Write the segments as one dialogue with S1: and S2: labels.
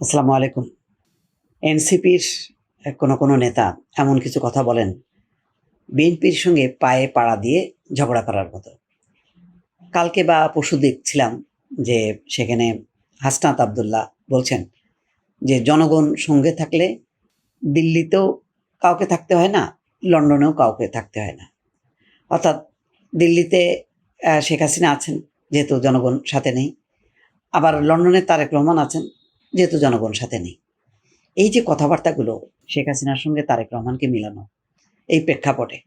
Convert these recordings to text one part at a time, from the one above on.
S1: আসসালামু আলাইকুম এনসিপির কোনো কোনো নেতা এমন কিছু কথা বলেন, বিএনপির সঙ্গে পায়ে পাড়া দিয়ে ঝগড়া করার মতো। কালকে বা পশু দেখছিলাম যে সেখানে হাসনাত আবদুল্লাহ বলছেন যে জনগণ সঙ্গে থাকলে দিল্লিতেও কাউকে থাকতে হয় না, লন্ডনেও কাউকে থাকতে হয় না। অর্থাৎ দিল্লিতে শেখ হাসিনা আছেন, যেহেতু জনগণ সাথে নেই। আবার লন্ডনে তারেক রহমান আছেন, যেহেতু জনগণ সাথে নেই। এই যে কথাবার্তাগুলো শেখ হাসিনার সঙ্গে তারেক রহমানকে মিলানো, এই প্রেক্ষাপটে,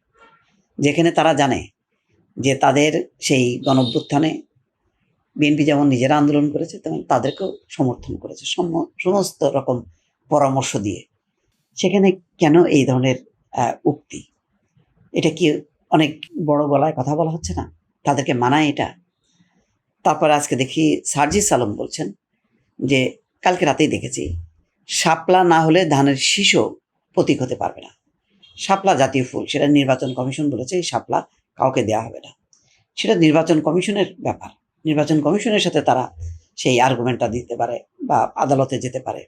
S1: যেখানে তারা জানে যে তাদের সেই গণভ্যুত্থানে বিএনপি যেমন নিজেরা আন্দোলন করেছে, তেমন তাদেরকেও সমর্থন করেছে সম- সমস্ত রকম পরামর্শ দিয়ে। সেখানে কেন এই ধরনের উক্তি? এটা কি অনেক বড় গলায় কথা বলা হচ্ছে না? তাদেরকে মানায় এটা। তারপর আজকে দেখি সার্জিস আলম বলছেন যে, কালকে রাতেই দেখেছি, শাপলা না হলে ধানের শীষও প্রতীক হতে পারবে না। শাপলা জাতীয় ফুল, সেটা নির্বাচন কমিশন বলেছে, এই শাপলা কাউকে দেওয়া হবে না। সেটা নির্বাচন কমিশনের ব্যাপার। নির্বাচন কমিশনের সাথে তারা সেই আর্গুমেন্টটা দিতে পারে বা আদালতে যেতে পারে।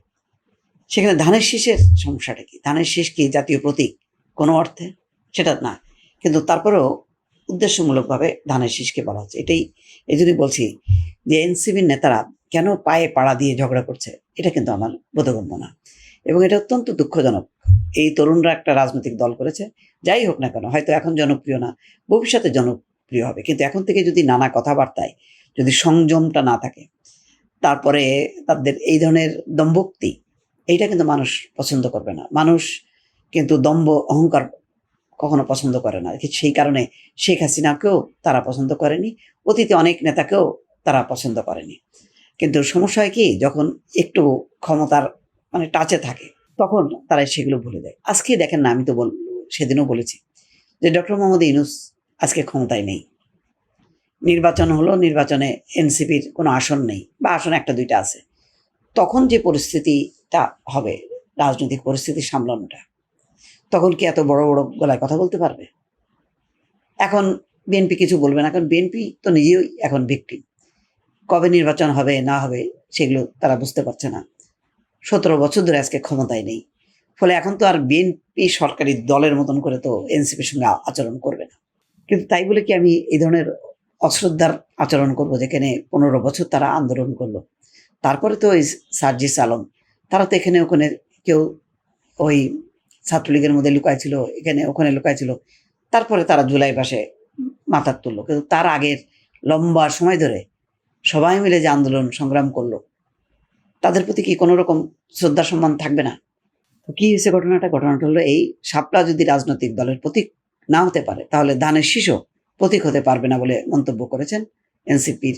S1: সেখানে ধানের শীষের সমস্যাটা কি? ধানের শীষ কি জাতীয় প্রতীক কোনো অর্থে? সেটা না। কিন্তু তারপরেও উদ্দেশ্যমূলকভাবে ধানের শীষকে বলা হচ্ছে। এটাই, এই জন্যই বলছি যে এনসিবির নেতারা কেন পায়ে পাড়া দিয়ে ঝগড়া করছে, এটা কিন্তু আমার বোধগম্য না। এবং এটা অত্যন্ত দুঃখজনক। এই তরুণরা একটা রাজনৈতিক দল করেছে, যাই হোক না কেন, হয়তো এখন জনপ্রিয় না, ভবিষ্যতে জনপ্রিয় হবে। কিন্তু এখন থেকে যদি নানা কথাবার্তায় যদি সংযমটা না থাকে, তারপরে তাদের এই ধরনের দম্ভক্তি, এইটা কিন্তু মানুষ পছন্দ করবে না। মানুষ কিন্তু দম্ভ অহংকার কখনো পছন্দ করে না। সেই কারণে শেখ হাসিনাকেও তারা পছন্দ করেনি, অতীতে অনেক নেতাকেও তারা পছন্দ করেনি। কিন্তু সমস্যা হয় কি, যখন একটু ক্ষমতার মানে টাচে থাকে, তখন তারা সেগুলো ভুলে যায়। আজকে দেখেন না, আমি তো বল, সেদিনও বলেছি যে ডক্টর মোহাম্মদ ইউনুস আজকে ক্ষমতায় নেই। নির্বাচন হলো, নির্বাচনে এনসিপির কোনো আসন নেই বা আসন একটা দুইটা আছে। তখন যে পরিস্থিতিটা হবে, রাজনৈতিক পরিস্থিতি সামলানোটা তখন কি এত বড় বড় গলায় কথা বলতে পারবে? এখন বিএনপি কিছু বলবে না, কারণ বিএনপি তো নিজেই এখন ভিক্টিম কবে নির্বাচন হবে, না হবে, সেগুলো তারা বুঝতে পারছে না। সতেরো বছর ধরে আজকে ক্ষমতায় নেই। ফলে এখন তো আর বিএনপি সরকারি দলের মতন করে তো এনসিপির সঙ্গে আচরণ করবে না। কিন্তু তাই বলে কি আমি এই ধরনের অশ্রদ্ধার আচরণ করব যেখানে পনেরো বছর তারা আন্দোলন করল? তারপরে তো ওই সার্জিস আলম, তারা তো এখানে ওখানে কেউ ওই ছাত্রলীগের মধ্যে লুকায় ছিল এখানে ওখানে লুকায় ছিল তারপরে তারা জুলাই মাসে মাথার তুললো। কিন্তু তার আগের লম্বা সময় ধরে সবাই মিলে যে আন্দোলন সংগ্রাম করল, তাদের প্রতি কি কোনো রকম শ্রদ্ধা সম্মান থাকবে না? তো কি হয়েছে ঘটনাটা? ঘটনাটা হলো এই সাপলা যদি রাজনৈতিক দলের প্রতীক না হতে পারে, তাহলে ধানের শিশু প্রতীক হতে পারবে না বলে মন্তব্য করেছেন এনসিপির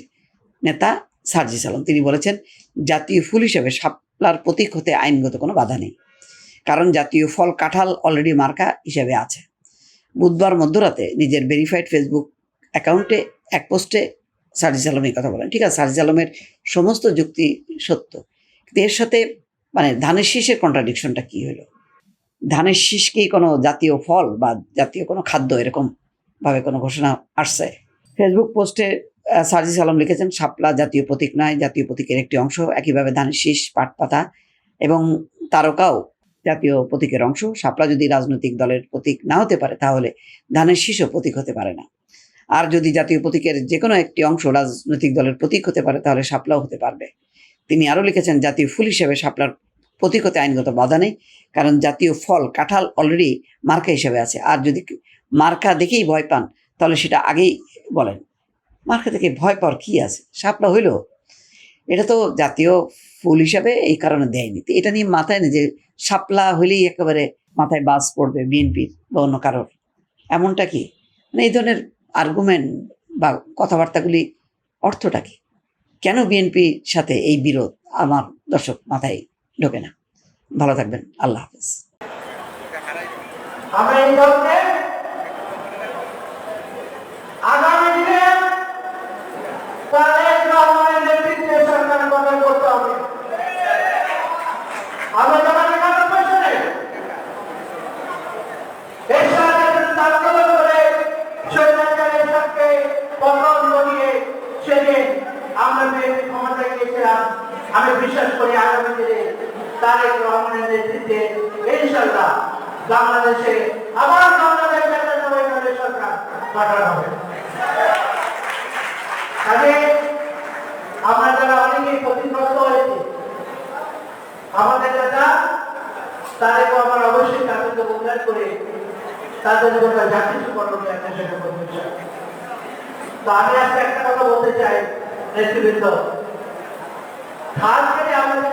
S1: নেতা সার্জিস আলম। তিনি বলেছেন, জাতীয় ফুল হিসেবে সাপলার প্রতীক হতে আইনগত কোনো বাধা নেই। কারণ জাতীয় ফল কাঁঠাল অলরেডি মার্কা হিসেবে আছে। বুধবার মধ্যরাতে নিজের ভেরিফাইড ফেসবুক অ্যাকাউন্টে এক পোস্টে সার্জিস আলম এই কথা বলেন। ঠিক আছে, সার্জিস আলমের সমস্ত যুক্তি সত্য। কিন্তু এর সাথে মানে ধানের শীষের কন্ট্রাডিকশনটা কি হলো? ধানের শীষ কি কোনো জাতীয় ফল বা জাতীয় কোনো খাদ্য এরকম ভাবে কোনো ঘোষণা আসছে? ফেসবুক পোস্টে সার্জিস আলম লিখেছেন, শাপলা জাতীয় প্রতীক নয়, জাতীয় প্রতীকের একটি অংশ, একইভাবে ধানের শীষ পাট পাতা এবং তারকাও জাতীয় প্রতীকের অংশ। শাপলা যদি রাজনৈতিক দলের প্রতীক না হতে পারে, তাহলে ধানের শীষও প্রতীক হতে পারে না। আর যদি জাতীয় প্রতীকের যে কোনো একটি অংশ রাজনৈতিক দলের প্রতীক হতে পারে, তাহলে শাপলাও হতে পারবে। তিনি আরও লিখেছেন, জাতীয় ফুল হিসেবে শাপলার প্রতীক হতে আইনগত বাধা নেই, কারণ জাতীয় ফল, কাঁঠাল অলরেডি মার্কা হিসেবে আছে। আর যদি মার্কা দেখেই ভয় পান, তাহলে সেটা আগেই বলেন। মার্কা থেকে ভয় পাওয়ার কি আছে? শাপলা হইল? এটা তো জাতীয় ফুল হিসাবে এই কারণে দেয়নি। এটা নিয়ে মাথায় নেই যে শাপলা হইলেই একেবারে মাথায় বাস পড়বে বিএনপির বা অন্য কারোর। এমনটা কি? মানে এই ধরনের আর্গুমেন্ট বা কথাবার্তাগুলি অর্থটা কি? কেন বিএনপির সাথে এই বিরোধ আমার দর্শক মাথায় ঢোকে না? ভালো থাকবেন, আল্লাহ হাফেজ
S2: আমরা এই দলকে আগামী দিনে তারেক রহমানের নেতৃত্বে সরকার গঠন করতে হবে আমরা যারা এখানে পেছনে এই সরকারের আন্দোলন করে স্বৈরাচারের সাথে পতন ঘটিয়ে সেই আমরা বিএনপি ক্ষমতায় গিয়েছিলাম আমি করি তারেক আমরা অবশ্যই তাদেরকে তাদের করতে চাই তো আমি আজকে একটা কথা বলতে চাই, নেতৃবৃন্দ। কেটে আমাদের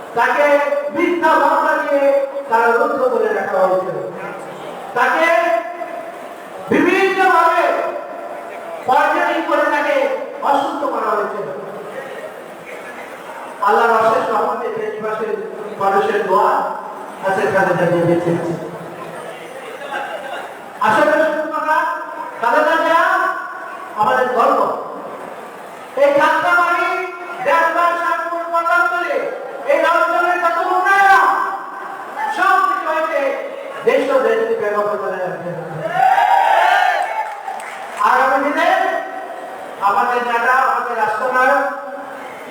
S2: তাকে মিথ্যা মামলা দিয়ে তারা রুদ্ধ করে রাখা হয়েছিল। তাকে বিভিন্নভাবে পর্যটন করে তাকে অসুস্থ করা হয়েছিল। আল্লাহ অশেষ রহমতে দেশবাসীর মানুষের দোয়া আছে বেঁচে আছে আসলে শুধু কথা খালেদা জিয়া আমাদের গর্ব এই যাত্রাবাড়ি দেশবাস শাহপুর কল্যাণতলে এই অঞ্চলের যত উন্নয়ন সব কিছু হয়েছে দেশ ও দেশকে ব্যাপক করে আগামী দিনে আমাদের নেতা, আমাদের রাষ্ট্রনায়ক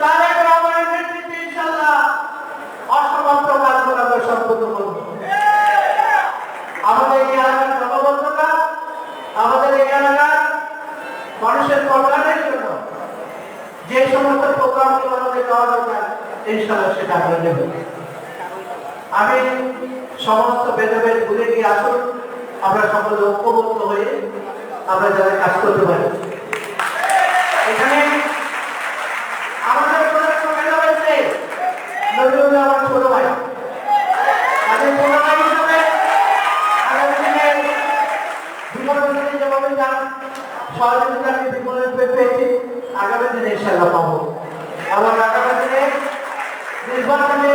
S2: তারেক রহমানের নেতৃত্বে ইনশাল্লাহ অসমাপ্ত কাজগুলো আমরা সম্পূর্ণ করব। আমাদের এই এলাকার জনবদ্ধতা আমাদের এই এলাকার মানুষের কল্যাণের জন্য যে সমস্ত প্রোগ্রামগুলো আমাদের দেওয়া দরকার ইনশাল্লাহ সেটা আমরা নেব আমি সমস্ত ভেদাভেদ ভুলে গিয়ে আসুন। আমরা সকলে ঐক্যবদ্ধ হয়ে আমরা যারা কাজ করতে পারি। এখানে আমাদের আগামী দিনে যেভাবে যান আমি আগামী দিনে পাবো। এবং আগামী দিনে নির্বাচনে